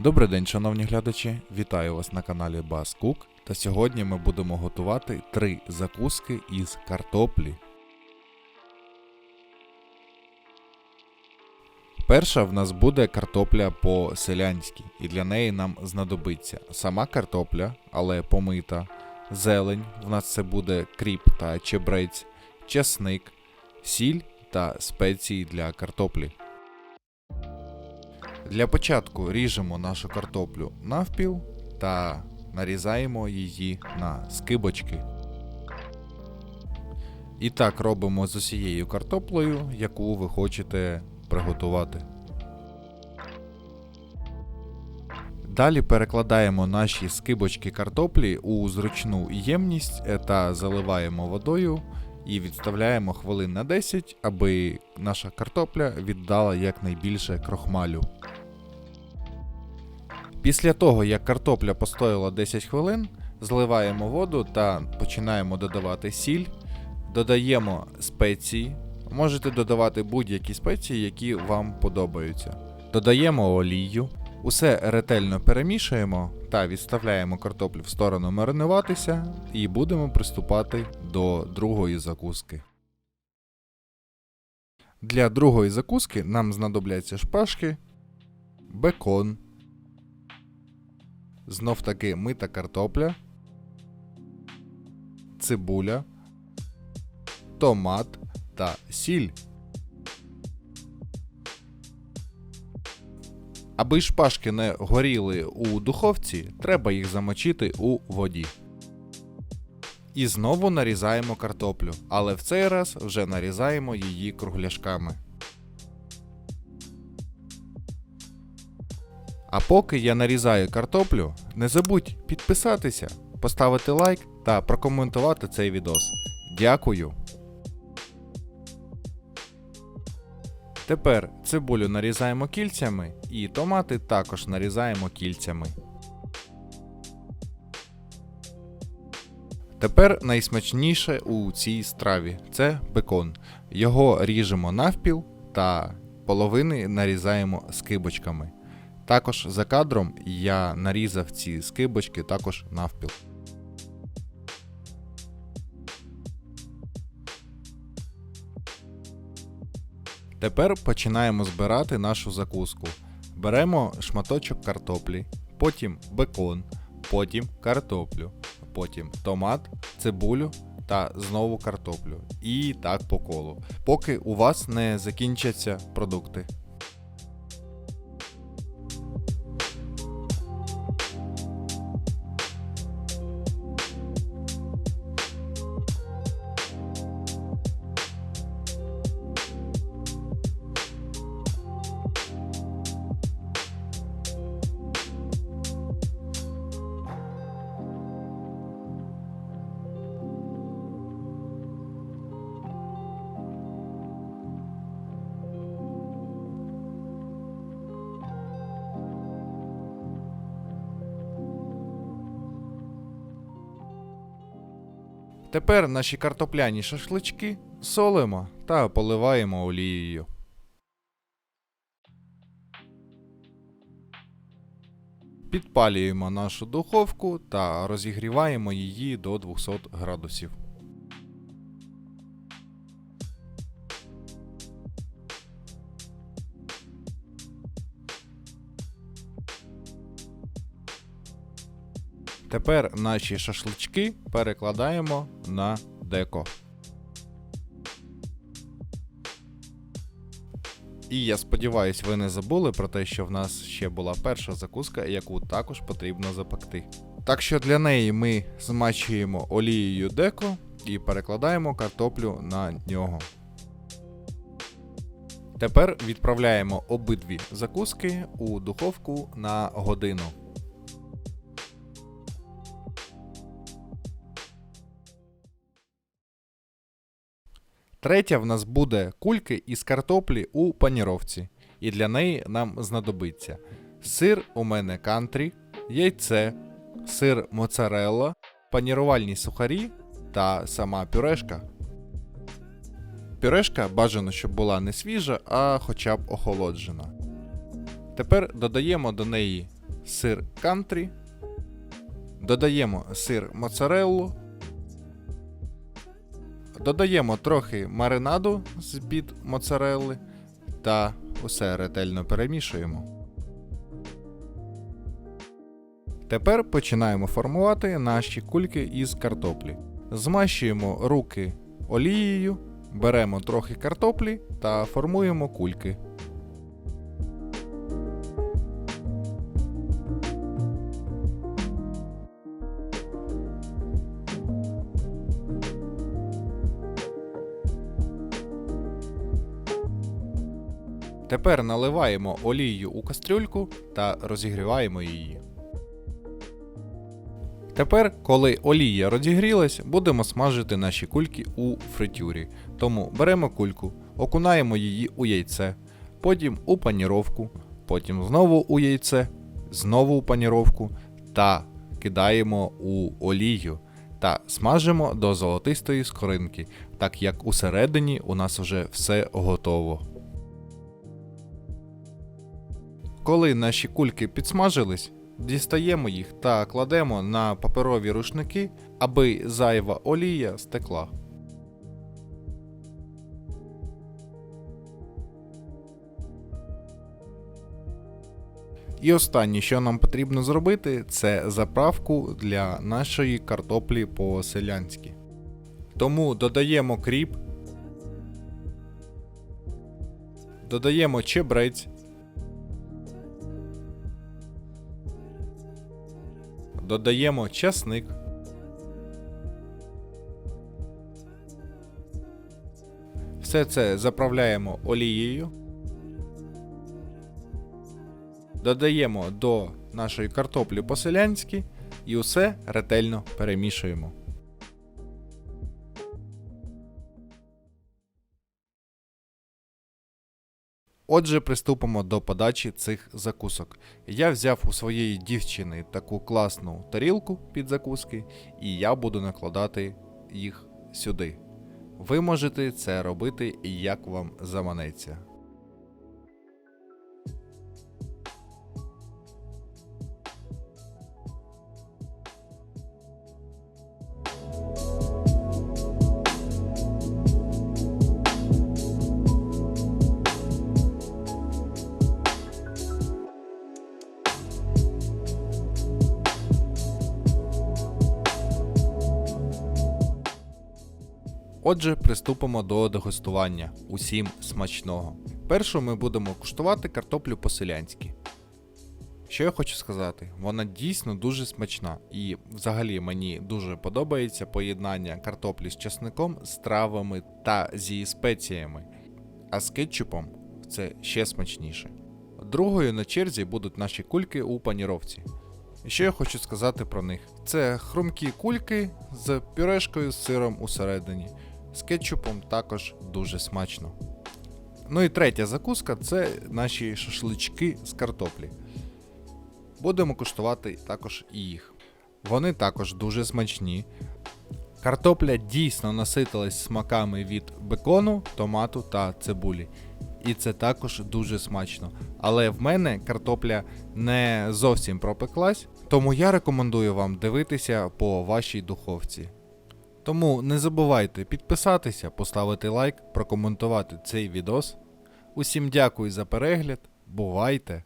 Добрий день, шановні глядачі! Вітаю вас на каналі Бас Cook. Та сьогодні ми будемо готувати три закуски із картоплі. Перша в нас буде картопля по-селянськи, і для неї нам знадобиться сама картопля, але помита, зелень, в нас це буде кріп та чебрець, чесник, сіль та спеції для картоплі. Для початку ріжемо нашу картоплю навпіл та нарізаємо її на скибочки. І так робимо з усією картоплею, яку ви хочете приготувати. Далі перекладаємо наші скибочки картоплі у зручну ємність та заливаємо водою і відставляємо хвилин на 10, аби наша картопля віддала якнайбільше крохмалю. Після того, як картопля постояла 10 хвилин, зливаємо воду та починаємо додавати сіль, додаємо спеції. Можете додавати будь-які спеції, які вам подобаються. Додаємо олію, усе ретельно перемішуємо та відставляємо картоплю в сторону маринуватися і будемо приступати до другої закуски. Для другої закуски нам знадобляться шпажки, бекон, знов таки мита картопля, цибуля, томат та сіль. Аби шпажки не горіли у духовці, треба їх замочити у воді. І знову нарізаємо картоплю, але в цей раз вже нарізаємо її кругляшками. А поки я нарізаю картоплю, не забудь підписатися, поставити лайк та прокоментувати цей відос. Дякую! Тепер цибулю нарізаємо кільцями і томати також нарізаємо кільцями. Тепер найсмачніше у цій страві це бекон. Його ріжемо навпіл та половини нарізаємо скибочками. Також за кадром я нарізав ці скибочки також навпіл. Тепер починаємо збирати нашу закуску. Беремо шматочок картоплі, потім бекон, потім картоплю, потім томат, цибулю та знову картоплю. І так по колу, поки у вас не закінчаться продукти. Тепер наші картопляні шашлички солимо та поливаємо олією. Підпалюємо нашу духовку та розігріваємо її до 200 градусів. Тепер наші шашлички перекладаємо на деко. І я сподіваюсь, ви не забули про те, що в нас ще була перша закуска, яку також потрібно запекти. Так що для неї ми змачуємо олією деко і перекладаємо картоплю на нього. Тепер відправляємо обидві закуски у духовку на годину. Третя в нас буде кульки із картоплі у паніровці. І для неї нам знадобиться сир у мене кантрі, яйце, сир моцарелла, панірувальні сухарі та сама пюрешка. Пюрешка бажано, щоб була не свіжа, а хоча б охолоджена. Тепер додаємо до неї сир кантрі, додаємо сир моцареллу, додаємо трохи маринаду з під моцарелли та усе ретельно перемішуємо. Тепер починаємо формувати наші кульки із картоплі. Змащуємо руки олією, беремо трохи картоплі та формуємо кульки. Тепер наливаємо олію у кастрюльку та розігріваємо її. Тепер, коли олія розігрілась, будемо смажити наші кульки у фритюрі. Тому беремо кульку, окунаємо її у яйце, потім у паніровку, потім знову у яйце, знову у паніровку та кидаємо у олію та смажимо до золотистої скоринки, так як усередині у нас вже все готово. Коли наші кульки підсмажились, дістаємо їх та кладемо на паперові рушники, аби зайва олія стекла. І останнє, що нам потрібно зробити, це заправку для нашої картоплі по-селянськи. Тому додаємо кріп, додаємо чебрець, додаємо часник. Все це заправляємо олією. Додаємо до нашої картоплі по-селянськи і усе ретельно перемішуємо. Отже, приступимо до подачі цих закусок. Я взяв у своєї дівчини таку класну тарілку під закуски, і я буду накладати їх сюди. Ви можете це робити як вам заманеться. Отже, приступимо до дегустування. Усім смачного. Першу ми будемо куштувати картоплю по-селянськи. Що я хочу сказати, вона дійсно дуже смачна, і взагалі мені дуже подобається поєднання картоплі з часником, з травами та зі спеціями. А з кетчупом це ще смачніше. Другою на черзі будуть наші кульки у паніровці. Що я хочу сказати про них? Це хрумкі кульки з пюрешкою з сиром усередині. З кетчупом також дуже смачно. Ну і третя закуска це наші шашлички з картоплі. Будемо куштувати також і їх. Вони також дуже смачні. Картопля дійсно наситилась смаками від бекону, томату та цибулі. І це також дуже смачно. Але в мене картопля не зовсім пропеклась, тому я рекомендую вам дивитися по вашій духовці. Тому не забувайте підписатися, поставити лайк, прокоментувати цей відос. Усім дякую за перегляд. Бувайте!